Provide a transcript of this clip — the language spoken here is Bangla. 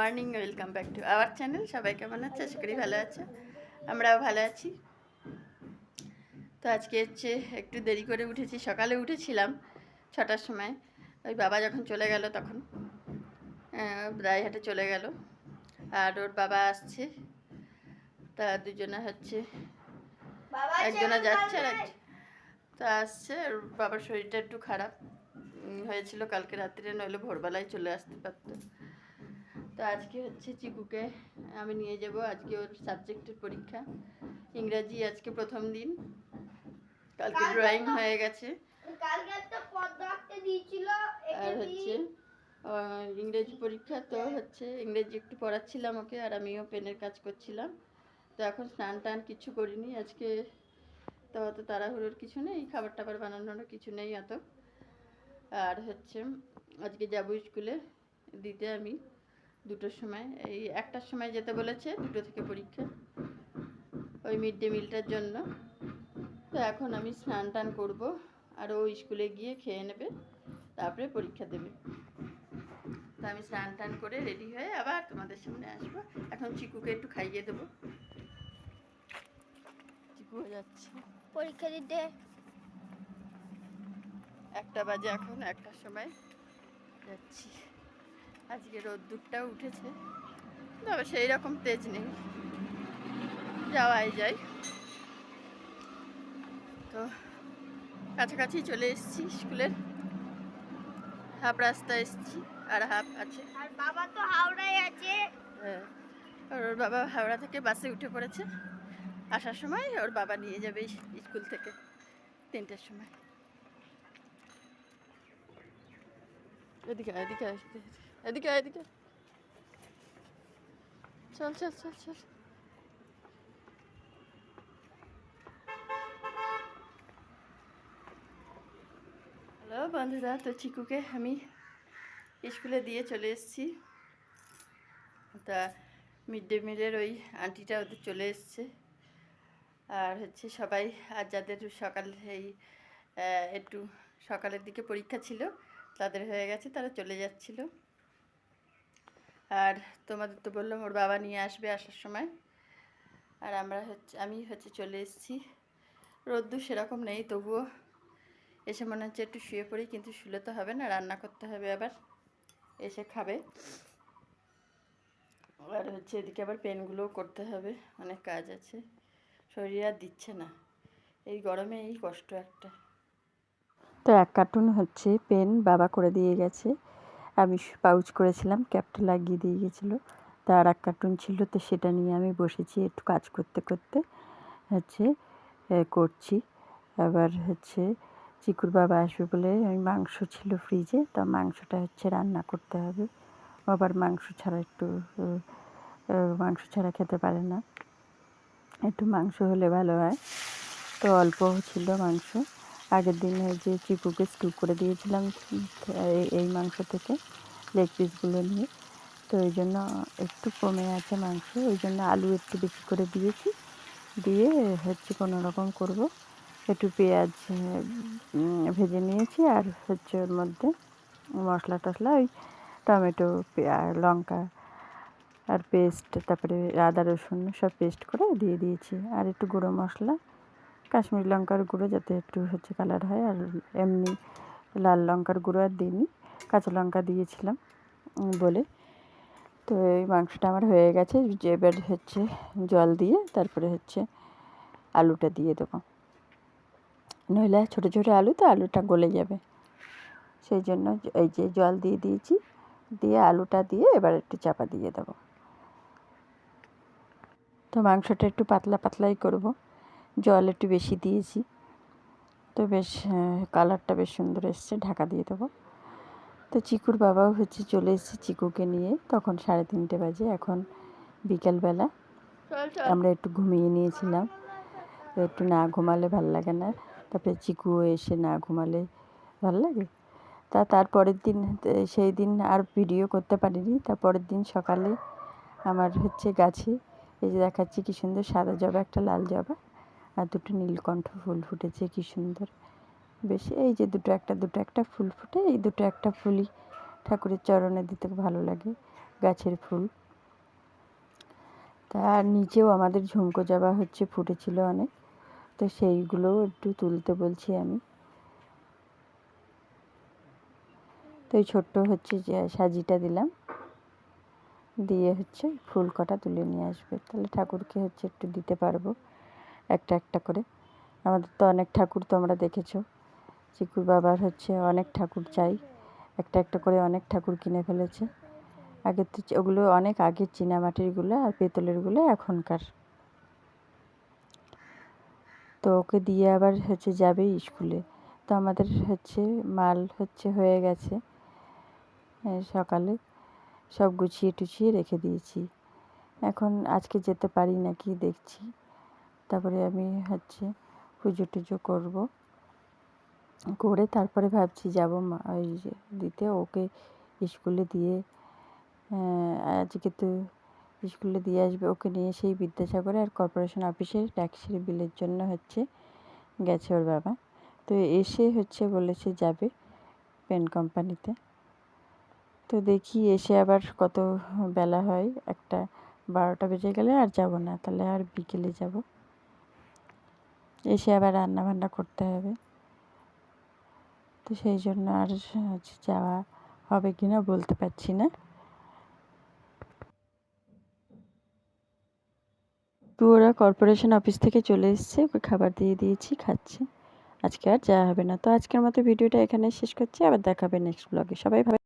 Hour channel. সবাই কেমন আছে? আশা করি ভালো আছে। আমরাও ভালো আছি। তো আজকে হচ্ছে একটু দেরি করে উঠেছি। সকালে উঠেছিলাম ছটার সময়। ওই বাবা যখন চলে গেল তখন রায়হাটে চলে গেল। আর ওর বাবা আসছে। তা দুজনে হচ্ছে একজনা যাচ্ছে আর তা আসছে। আর বাবার শরীরটা একটু খারাপ। হয়েছিল কালকে রাত্রে নইলে ভোরবেলায় চলে আসতে পারতো। তো আজকে হচ্ছে চিকুকে আমি নিয়ে যাব আজকে ওর সাবজেক্টের পরীক্ষা। ইংরাজি আজকে প্রথম দিন। কালকে ড্রয়িং হয়ে গেছে। আর হচ্ছে ইংরেজি পরীক্ষা তো হচ্ছে ইংরেজি একটু পড়াচ্ছিলাম ওকে আর আমিও পেনের কাজ করছিলাম। তো এখন স্নান টান কিছু করিনি আজকে তো অত তাড়াহুড়োর কিছু নেই খাবার টাবার বানানোরও কিছু নেই অত। আর হচ্ছে আজকে যাব স্কুলে দিতে আমি। দুটোর সময়। এই একটার সময় যেতে বলেছে দুটো থেকে পরীক্ষা। ওই মিড ডে মিলটার জন্য। তো এখন আমি স্নান টান করব আর ও স্কুলে গিয়ে খেয়ে নেবে তারপরে পরীক্ষা দেবে। তো আমি স্নান টান করে রেডি হয়ে আবার তোমাদের সামনে আসব। এখন চিকুকে একটু খাইয়ে দেবো। চিকুও যাচ্ছে। পরীক্ষা দিতে। একটা বাজে এখন একটার সময়। যাচ্ছি। আজকে রোদ্দুরটাও উঠেছে। তবে সেই রকম তেজ নেই। যাওয়াই যায়। তো কাছাকাছি চলে এসেছি স্কুলের। হাফ রাস্তা এসেছি আর হাফ আছে। আর বাবা তো হাওড়ায় আছে। হ্যাঁ আর ওর বাবা হাওড়া থেকে বাসে উঠে পড়েছে। আসার সময় ওর বাবা নিয়ে যাবে স্কুল থেকে। তিনটের সময়। এদিকে এদিকে এদিকে এদিকে। চল চল চল চল। হ্যালো বন্ধুরা, তো চিকুকে আমি স্কুলে দিয়ে চলে এসেছি। তা মিড ডে মিলের ওই আন্টিটা ওদের চলে এসছে। আর হচ্ছে সবাই, আর যাদের সকাল এই একটু সকালের দিকে পরীক্ষা ছিল তাদের হয়ে গেছে, তারা চলে যাচ্ছিল। আর তোমাদের তো বললাম, ওর বাবা নিয়ে আসবে আসার সময়। আর আমরা হচ্ছে, আমি হচ্ছে চলে এসেছি। রোদ্দুর সেরকম নেই, তবুও এসে মনে হচ্ছে একটু শুয়ে পড়ি, কিন্তু শুলে তো হবে না, রান্না করতে হবে আবার, এসে খাবে। আর হচ্ছে এদিকে আবার পেনগুলোও করতে হবে, অনেক কাজ আছে। শরীর আর দিচ্ছে না। এই গরমে এই কষ্ট একটা। তো এক কার্টুন হচ্ছে পেন বাবা করে দিয়ে গেছে। আমি পাউচ করেছিলাম ক্যাপটা লাগিয়ে দিয়ে গেছিল। তা আর এক কার্টুন ছিল, তো সেটা নিয়ে আমি বসেছি একটু কাজ করতে করতে। হচ্ছে করছি। আবার হচ্ছে, চিকুর বাবা আসবে বলে ওই মাংস ছিল ফ্রিজে তা মাংসটা হচ্ছে রান্না করতে হবে। আবার মাংস ছাড়া একটু মাংস ছাড়া খেতে পারে না। একটু মাংস হলে ভালো হয়। তো অল্প ছিল মাংস। আগের দিন যে চিকুকে স্টু করে দিয়েছিলাম এই- মাংস থেকে, লেগ পিসগুলো নিয়ে। তো ওই জন্য একটু কমে আছে মাংস, ওই জন্য আলু একটু বেশি করে দিয়েছি। দিয়ে হচ্ছে কোনো রকম করব। একটু পেঁয়াজ ভেজে নিয়েছি আর হচ্ছে ওর মধ্যে মশলা টশলা ওই টমেটো পেঁয়াজ লঙ্কা আর পেস্ট, তারপরে আদা রসুন সব পেস্ট করে দিয়ে দিয়েছি। আর একটু গুঁড়ো মশলা কাশ্মীরি লঙ্কার গুঁড়ো যাতে একটু হচ্ছে কালার হয়, আর এমনি লাল লঙ্কার গুঁড়ো আর দিইনি, কাঁচা লঙ্কা দিয়েছিলাম বলে। তো এই মাংসটা আমার হয়ে গেছে এবার হচ্ছে জল দিয়ে তারপরে হচ্ছে আলুটা দিয়ে দেবো। নইলে ছোটো ছোটো আলু তো আলুটা গলে যাবে। সেই জন্য এই যে জল দিয়ে দিয়েছি, দিয়ে আলুটা দিয়ে এবার একটু চাপা দিয়ে দেবো। তো মাংসটা একটু পাতলা পাতলাই করব। জল একটু বেশি দিয়েছি। তো বেশ কালারটা বেশ সুন্দর এসছে ঢাকা দিয়ে দেবো। তো চিকুর বাবাও হচ্ছে চলে এসেছে চিকুকে নিয়ে। তখন সাড়ে তিনটে বাজে এখন বিকেলবেলা। আমরা একটু ঘুমিয়ে নিয়েছিলাম। তো একটু না ঘুমালে ভালো লাগে না। তারপরে চিকু এসে না ঘুমালে ভালো লাগে। তা তারপরের দিন সেই দিন আর ভিডিও করতে পারিনি। তারপরের দিন সকালে আমার হচ্ছে গাছে এই যে দেখাচ্ছি কি সুন্দর সাদা জবা একটা লাল জবা। আর দুটো নীলকণ্ঠ ফুল ফুটেছে, কি সুন্দর। বেশ, এই যে দুটো একটা দুটো একটা ফুল ফুটে, এই দুটো একটা ফুলই ঠাকুরের চরণে দিতে ভালো লাগে, গাছের ফুল। তার নিচেও আমাদের ঝুমকো জবা হচ্ছে, ফুটেছিল অনেক। তো সেইগুলোও একটু তুলতে বলছি আমি। তো এই ছোট্ট হচ্ছে যে সাজিটা দিলাম। দিয়ে হচ্ছে ফুল কটা তুলে নিয়ে আসবে। তাহলে ঠাকুরকে হচ্ছে একটু দিতে পারব। একটা একটা করে। আমাদের তো অনেক ঠাকুর তোমরা দেখেছ। চিকুর বাবার হচ্ছে অনেক ঠাকুর চাই। একটা একটা করে অনেক ঠাকুর কিনে ফেলেছে। আগে তো ওগুলো অনেক আগের চীনামাটিরগুলো আর পেতলেরগুলো এখনকার। তো ওকে দিয়ে আবার হচ্ছে যাবে স্কুলে। তো আমাদের হচ্ছে মাল হচ্ছে হয়ে গেছে। সকালে সব গুছিয়ে টুছিয়ে রেখে দিয়েছি। এখন আজকে যেতে পারি নাকি দেখছি। তারপরে আমি হচ্ছে পুজো টুজো করব। করে তারপরে ভাবছি যাব ওই দিতে, ওকে স্কুলে দিয়ে আজকে তো স্কুলে দিয়ে আসবে, ওকে নিয়ে সেই বিদ্যাসাগরে আর কর্পোরেশন অফিসের ট্যাক্সির বিলের জন্য হচ্ছে গেছে ওর বাবা। তো এসে হচ্ছে বলেছে যাবে পেন কোম্পানিতে তো দেখি এসে আবার কত বেলা হয়, একটা বারোটা বেজে গেলে আর যাব না, তাহলে আর বিকেলে যাব। এসে আবার রান্না বান্না করতে হবে। তো সেই জন্য আর যাওয়া হবে কি না বলতে পারছি না। তো ওরা কর্পোরেশন অফিস থেকে চলে এসছে, ওকে খাবার দিয়ে দিয়েছি, খাচ্ছে। আজকে আর যাওয়া হবে না। তো আজকের মতো ভিডিওটা এখানে শেষ করছি। আবার দেখাবে নেক্সট ব্লগে। সবাই